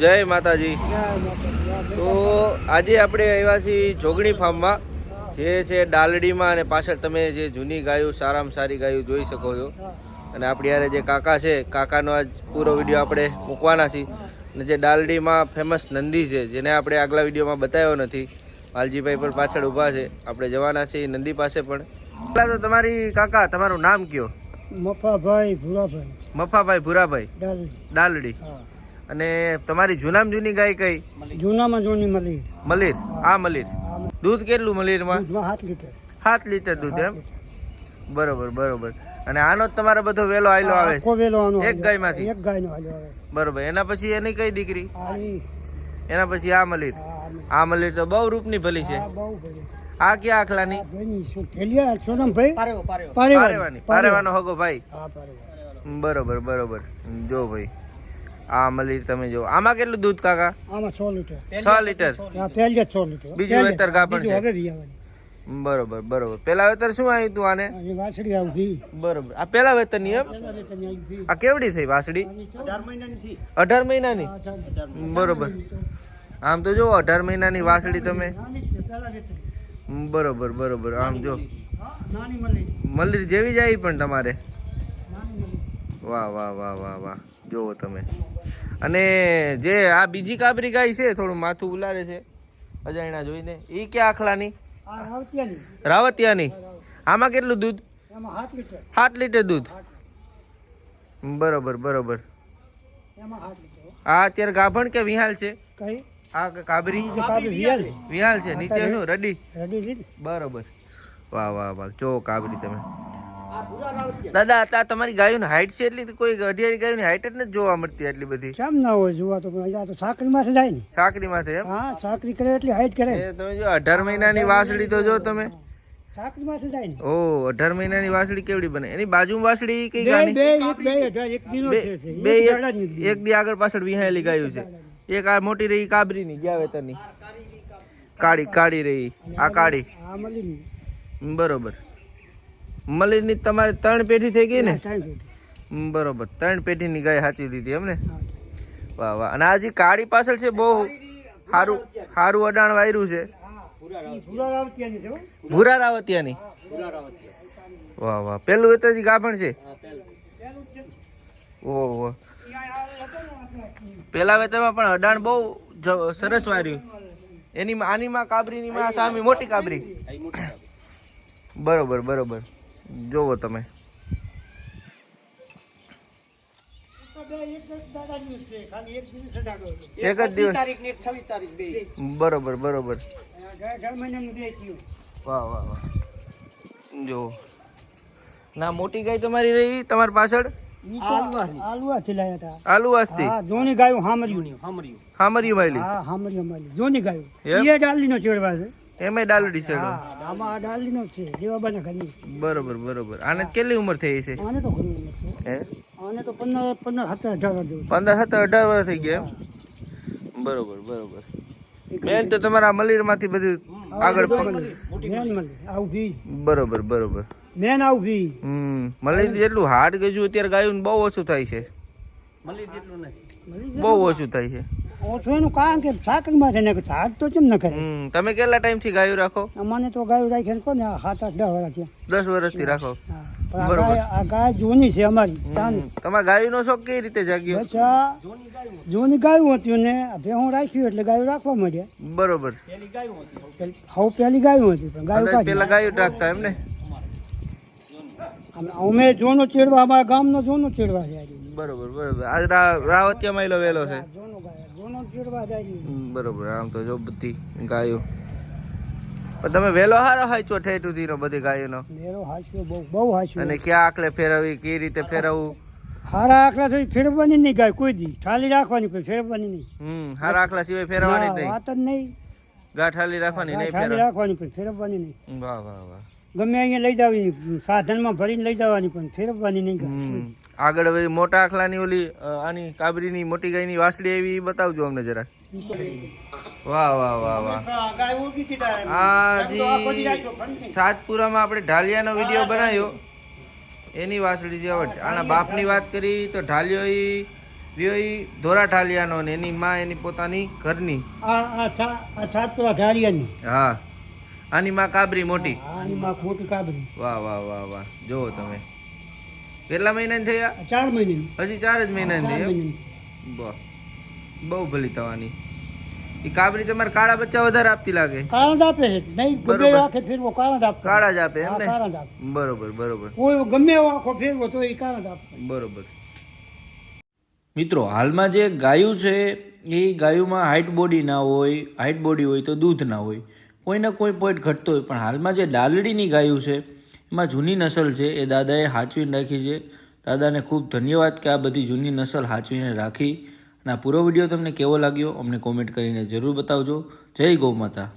જય માતાજી. તો આજે આપણે આવ્યા છીએ જોગણી ફાર્મમાં. જે છે ડાલડીમાં અને પાછળ તમે જે જૂની ગાયું સારામાં સારી ગાયું જોઈ શકો છો. અને આપણી યારે જે કાકા છે કાકાનો આજ પૂરો વીડિયો આપણે મૂકવાના છીએ. અને જે ડાલડીમાં ફેમસ નંદી છે જેને આપણે આગલા વિડીયોમાં બતાવ્યો નથી. માલજીભાઈ પણ પાછળ ઊભા છે. આપણે જવાના છીએ નંદી પાસે પણ. પહેલાં તો તમારી કાકા તમારું નામ કયો? મફાભાઈ ભૂરાભાઈ. મફાભાઈ ભૂરાભાઈ. ડાલી ડાલડી. અને તમારી જૂનામાં જૂની ગાય કઈ? જૂનામાં જૂની મલીર મલીર. આ મલીર. દૂધ કેટલું મલીરમાં? દૂધમાં સાત લીટર. સાત લીટર દૂધ એમ? બરોબર બરોબર. અને આનો જ તમારે બધો વેલો આયલો આવે છે? વેલો આનો એક ગાય ગાયમાંથી? એક ગાય નો આવે. બરોબર. એના પછી એની કઈ દીકરી? એના પછી આ મલીર. આ મલીર. તો બહુ રૂપની ભલી છે. આ બહુ ક્યાં આખલાની? પારેવાનો. હગો ભાઈ. બરોબર બરોબર. જો ભાઈ. આ મલીર તમે જો આમાં કેટલું દૂધ કાકા? આમાં 6 લીટર. છ લીટર? આ પહેલી જ સો લીટર. બીજું વેતર બીજું છે. હવે. બરોબર બરોબર. પેલા વેતર શું આવ્યું તું આને? જે આવી બરોબર. આ પેલા વેતરની એમ વેતરની આવી આ કેવડી થઈ વાસડી આની ચૌદ. અઢાર મહિનાની આ અઢાર. બરોબર. આમ તો જો અઢાર મહિનાની વાસડી તમે. બરોબર બરોબર. આમ જો. મલીર જેવી જાય પણ તમારે. વાહ વાહ વાહ વાહ વાહ. જોવો તમે. અને જે આ બીજી કાબરી ગાય છે થોડું માથું ઉલારે છે. અજાણ્યા જોઈને. એ ક્યાં આખલાની? રાવતિયાની. આમાં કેટલું દૂધ? સાત લીટર. દૂધ? બરોબર બરોબર. આ અત્યારે ગાભણ કે વિહાલ છે? આ કાબરી? વિહાલ છે. નીચે શું રડી? બરોબર. વાહ વાહ વાહ. જો કાબરી તમે. દાદા આ તમારી ગાયોની હાઈટ છે એટલી તો કોઈ અઢિયારી ગાયોની હાઈટ જ નથી જોવા મળતી એટલી બધી. કેમ ના હોય જોવા તો આ તો સાકરી માં જાય ને. સાકરી માથે એમ? હા સાકરી કરે એટલી હાઈટ કરે. તમે જો અઢાર મહિનાની વાસળી તો જો તમે. સાકરી માં જાય ને. ઓ અઢાર મહિનાની વાસળી કેવડી બને? એની બાજુમાં વાસળી કઈ બે ગાની બે એક બે અઢાર એક દિનો છે છે. બે એક એક- દાડા જ નથી. એક દી આગળ પાછળ વિહાયેલી ગાયું છે. એક આ મોટી રહી કાબરીની ગયા વેતરની કાળી કાળી રહી. આ કાળી. આ મળી ને. બરોબર. મલીની તમારે ત્રણ પેઢી થઈ ગઈ ને? ત્રણ પેટી. બરોબર. ત્રણ પેઢીની ગાય સાચી દીધી એમને વાહ વાહ. અને આજે કાળી પાછળ છે બહુ સારું સારું અડાણ વાયરું છે. ભૂરા રાવતિયાની છે હો. ભૂરા રાવતિયાની વાહ વાહ. પેલું એ તો ગાભણ છે? વાહ ઓહો. પેલા વેતરમાં પણ અડાણ બહુ જ- સરસ વાર્યું. એની માં- આની માં કાબરીની માં સામે મોટી કાબરી. બરોબર બરોબર. જોવો તમે. એક જ દાડાની જ છે ખાલી એક દિવસ બરોબર બરોબર. વાહ વાહ વાહ. જો. ના મોટી ગાય તમારી રહી તમારી પાછળ? જોની ગાયું હામર્યું. હામર્યું. માયલી? હા હામર્યું મારી જોની ગાયું. એમ? ડાલી નો ચેડવા છે. એમાં ડાલડી છે હા આમાં જ છે દેવાબાના ઘરની. બરોબર બરોબર. આને કેટલી ઉંમર થઈ છે આને તો ઘણું છે. હે? આને તો પંદર પંદર સત્તર અઢાર વાર જેવું પંદર સત્તર અઢાર વર્ષ થઈ ગયા બરોબર બરોબર. મેન તો તમારા મલીરમાંથી બધું આગળ પગ- મેન મળી આવું ભી. બરોબર બરોબર. મેન આવું હમ મલીર જેટલું હાર્ડ ગજુ અત્યારે ગાયું બહુ ઓછું થાય છે. મળી બહુ ઓછું થાય છે. ઓછું એનું કારણ કે સાકરમાં છે ને સાક તો કેમ ન કરે? તમે કેટલા ટાઈમથી ગાયું રાખો? અમને તો ગાયું રાખીને કોને? આ સાત આઠ દસ વર્ષ છે દસ વર્ષથી રાખો? હા આ ગાય જૂની છે અમારી તમારા ગાયું નો શોખ કઈ રીતે જાગ્યો? જૂની ગાયું હતું ને ભેહું રાખ્યું એટલે ગાયું રાખવા માંડ્યા. બરોબર. હવે પેલી ગાયું હતી પણ ગાયું પેલા ગાયું રાખતા એમ ને? અમે- જોનો ચેડવા અમારા ગામનો જોનો ચેડવા જાય બરોબર બરોબર. આજ રાવતિયા માયલો વેલો છે. જોનો ચેડવા જાય બરોબર આમ તો જો બધી ગાયો. પણ તમે વેલો હારો હાચો ઠેઠ સુધીનો બધી ગાયોનો? વેલો હાસ્યો બહુ બહુ હાસ્યો. અને ક્યાં આકલે ફેરવવી કઈ રીતે ફેરવવું? હારા આખલા સુધી ફેરવવાની નહીં ગાય કોઈ દી. ઠાલી રાખવાની પણ ફેરવવાની નહીં. હમ હારા આકલા સિવાય ફેરવવાની નહીં. વાત જ નહીં. ગાઠાલી રાખવાની નહીં કોઈ ફેરવવાની નહીં. વાહ વાહ વાહ. ગમે અહીંયા લઈ જવાની સાધનમાં ભરીને લઈ જવાની પણ ફેરવવાની નહીં આગળ હવે મોટા આખલાની ઓલી આની કાબરીની મોટી ગાયની વાસળી એવી બતાવજો અમને જરા. વાહ વાહ વાહ વાહ. ગાય ઊભી હતી તારે. આ એમ તો આખો દી જી રાખ્યો, ફરી નહીં. સાતપુરામાં આપણે ઢાલિયાનો વીડિયો બનાવ્યો. એની વાસળી જે આના બાપની વાત કરી તો ઢાલિયો એ રહ્યો ઈ ધોરા ઢાલિયાનો ને એની માં એની પોતાની ઘરની. હા આ સાતપુરા ઢાલિયાની. હા. આની માં કાબરી મોટી? આની માં ખોટી કાબરી. વાહ વાહ વાહ વાહ. જુઓ તમે. કેટલા મહિનાની થયા ચાર મહિના હજી ચાર જ? મહિનાની વાહ બહુ. ભલી થવાની. એ કાબરી તમારે કાળા બચ્ચા વધારે આપતી લાગે? કાળા જ આપે નહીં ગમે. આખે ફેરવો કાળા જ આપે. કાળા જ આપે એમ ને? કારણ જ આપે. બરોબર બરોબર. કોઈ ગમે એવો આખો ફેરવો તો એ કાળા જ આપે. બરોબર. મિત્રો હાલમાં જે ગાયું છે એ ગાયુંમાં હાઇટ બોડી ના હોય હાઇટ બોડી હોય તો દૂધ ના હોય. કોઈને કોઈ પોઈન્ટ ઘટતો હોય, પણ હાલમાં જે ડાલડીની ગાયું છે, એમાં જૂની નસલ છે, એ દાદાએ હાચવીને રાખી છે. દાદાને ખૂબ ધન્યવાદ કે આ બધી જૂની નસલ હાચવીને રાખી. અને આ પૂરો વીડિયો તમને કેવો લાગ્યો, અમને કોમેન્ટ કરીને જરૂર બતાવજો. જય ગૌ માતા